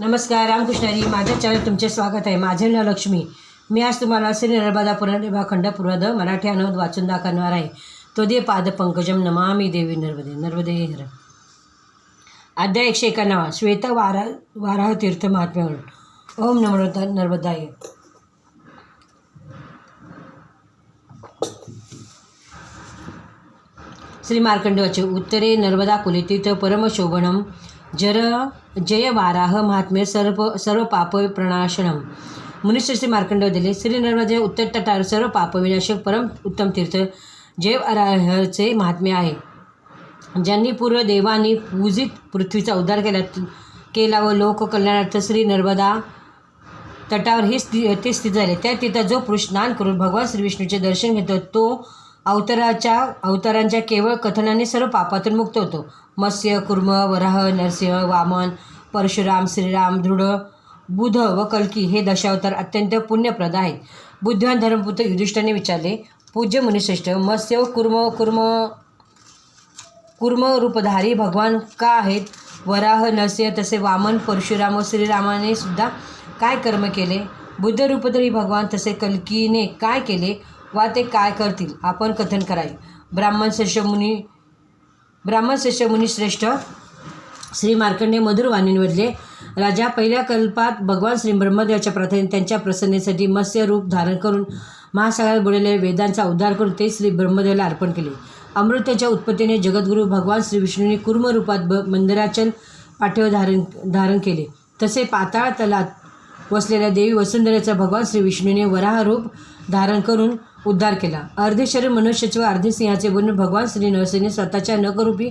नमस्कार रामकृष्णारी माझ्या चॅनल तुमचे स्वागत आहे. माझे नाव लक्ष्मी. मी आज तुम्हाला श्री नर्मदा पुराण खंड पूर्वद मराठी अनुवाद वाचून दाखवणार आहे. तो दे पाद पंकजम नमामी देवी नर्मदे नर्मदे हर. अध्याय एकशे एकाण्णवा. श्वेत वारा वाराह तीर्थ महात्म्यावरून. ओम नम्रता नर्मदाय. श्री मार्कंडवाचे उत्तरे नर्मदा कुलेतीर्थ परमशोभनम. जर जय वाराह महात्म्य सर्व सर्व पाप प्रणाशनम मुनिश्री श्री मार्कंडव दिले श्री नर्मदे उत्तर तटावर सर्व पाप विनाशक परम उत्तम तीर्थ जय वाराहचे महात्म्य आहे. ज्यांनी पूर्व देवांनी पूजित पृथ्वीचा उद्धार केला केला व लोककल्याणार्थ श्री नर्मदा तटावर हे स्थि ते स्थित झाले. त्या तिथं जो पुरुष स्नान करून भगवान श्री विष्णूचे दर्शन घेतो तो अवताराच्या अवतारांच्या केवळ कथनाने सर्व पापातून मुक्त होतो. मत्स्य कुर्म वराह नरसिंह वामन परशुराम श्रीराम दृढ बुध व कल्की हे दशावतार अत्यंत पुण्यप्रद आहेत. बुद्धिवान धर्मपुत्र युधिष्ठाने विचारले पूज्य मुनिश्रेष्ठ मत्स्य व कुर्म कुर्म कुर्म रूपधारी भगवान का आहेत? वराह नरसिंह तसे वामन परशुराम व श्रीरामाने सुद्धा काय कर्म केले? बुद्ध रूपधारी भगवान तसे कल्कीने काय केले? वा ते काय करतील? आपण कथन करावे ब्राह्मण श्रेष्ठ ब्राह्मण श्रेष्ठ श्रेष्ठ श्री मार्कंडे मधुर वाणींवरले राजा पहिल्या कल्पात भगवान श्री ब्रह्मदेवाच्या प्रार्थने त्यांच्या प्रसन्नेसाठी मत्स्य रूप धारण करून महासागरात बुडलेल्या वेदांचा उद्धार करून ते श्री ब्रह्मदेवाला अर्पण केले. अमृताच्या उत्पत्तीने जगद्गुरू भगवान श्री विष्णूने कुर्मरूपात ब मंदिराचल पाठीवर धारण धारण केले. तसे पाताळ तलात वसलेल्या देवी वसुंधरेचा भगवान श्री विष्णूने वराह रूप धारण करून उद्धार केला. अर्धे शरीर मनुष्याचे व अर्धे सिंहाचे बनून भगवान श्री नरसिंहने स्वतःच्या नकरूपी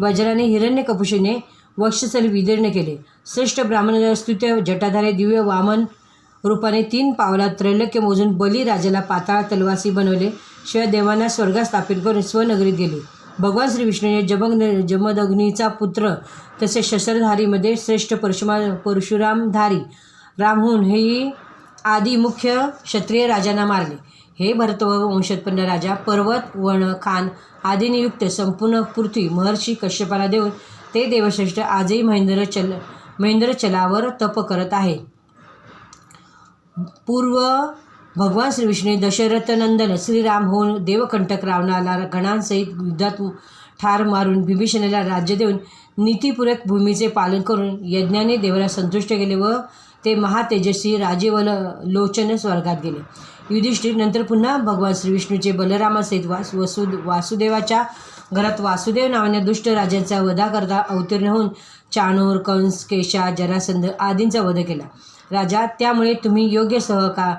वज्राने हिरण्य कपुशीने वक्षस्थली विदीर्ण केले. श्रेष्ठ ब्राह्मणाला स्तुत्य जटाधारे दिव्य वामन रूपाने तीन पावलात त्रैलोक्य मोजून बली राजाला पाताळ तलवासी बनवले. शिवाय देवांना स्वर्गात स्थापित करून स्वनगरीत गेले. भगवान श्री विष्णूने जमग जमदग्नीचा पुत्र तसेच शस्त्रधारीमध्ये श्रेष्ठ परशुमा परशुरामधारी रामहून हेही आदी मुख्य क्षत्रिय राजांना मारले. हे भरत वंशोत्पन्न राजा पर्वत वन खान आदीनियुक्त संपूर्ण पृथ्वी महर्षी कश्यपाला देऊन ते देवश्रेष्ठ आजही महेंद्र चल महेंद्रचलावर तप करत आहे. पूर्व भगवान श्री विष्णू दशरथनंदन श्रीराम होऊन देवकंटक रावणाला गणांसहित युद्धात ठार मारून बिभीषणाला राज्य देऊन नीतिपूरक भूमीचे पालन करून यज्ञाने देवाला संतुष्ट केले व ते महातेजस्वी राजेवल लोचन स्वर्गात गेले. युधिष्ठिर नंतर पुन्हा भगवान श्रीविष्णूचे बलरामासहित वास वसु वासुदेवाच्या घरात वासुदेव नावाने दुष्ट राजांचा वधाकरता अवतीर्ण होऊन चाणूर कंस केशा जरासंध आदींचा वध केला. राजा त्यामुळे तुम्ही योग्य सहका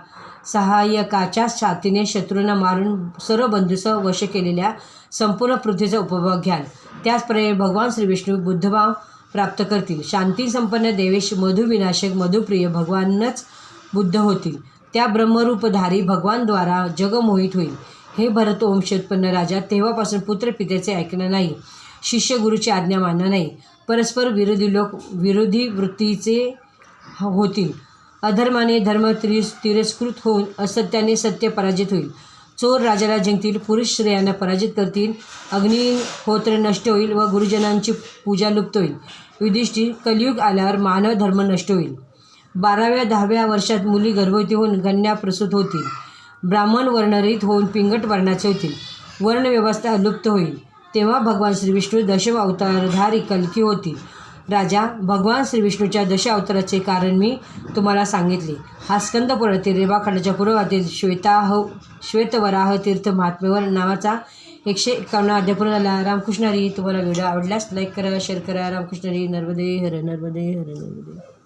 सहाय्यकाच्या छातीने शत्रूंना मारून सर्व बंधूसह वश केलेल्या संपूर्ण पृथ्वीचा उपभोग घ्याल. त्याचप्रमाणे भगवान श्री विष्णू बुद्धभाव प्राप्त करतील. शांती संपन्न देवेश मधुविनाशक मधुप्रिय भगवानच बुद्ध होतील. त्या ब्रह्मरूपधारी भगवानद्वारा जगमोहित होईल. हे भरत वंशोत्पन्न राजा तेव्हापासून पुत्र पित्याचे ऐकणं नाही. शिष्य गुरुची आज्ञा मानणं नाही. परस्पर विरोधी लोक विरोधी वृत्तीचे होतील. अधर्माने धर्म तिरस् तिरस्कृत होऊन असत्याने सत्य पराजित होईल. चोर राजाला जिंकतील पुरुष स्त्रियांना पराजित करतील अग्निहोत्र नष्ट होईल व गुरुजनांची पूजा लुप्त होईल. युधिष्ठिर कलियुग आल्यावर मानव धर्म नष्ट होईल. बाराव्या दहाव्या वर्षात मुली गर्भवती होऊन कन्या प्रसूत होतील. ब्राह्मण वर्णरित होऊन पिंगट वर्णाचे होतील. वर्णव्यवस्था लुप्त होईल. तेव्हा भगवान श्री विष्णू दशम अवतारधारी कल्की होतील. राजा भगवान श्री विष्णूच्या दश अवताराचे कारण मी तुम्हाला सांगितले. हा स्कंद पुरातील रेवाखंडाच्या पूर्वातील श्वेताह श्वेतवराह तीर्थ महात्मेवर नावाचा एकशे एकावन्न अध्याय पूर्ण झाला. रामकृष्ण हरी तुम्हाला व्हिडिओ आवडल्यास लाईक करा शेअर करा. रामकृष्ण हरी नर्मदे हर नर्मदे हर नर्मदे.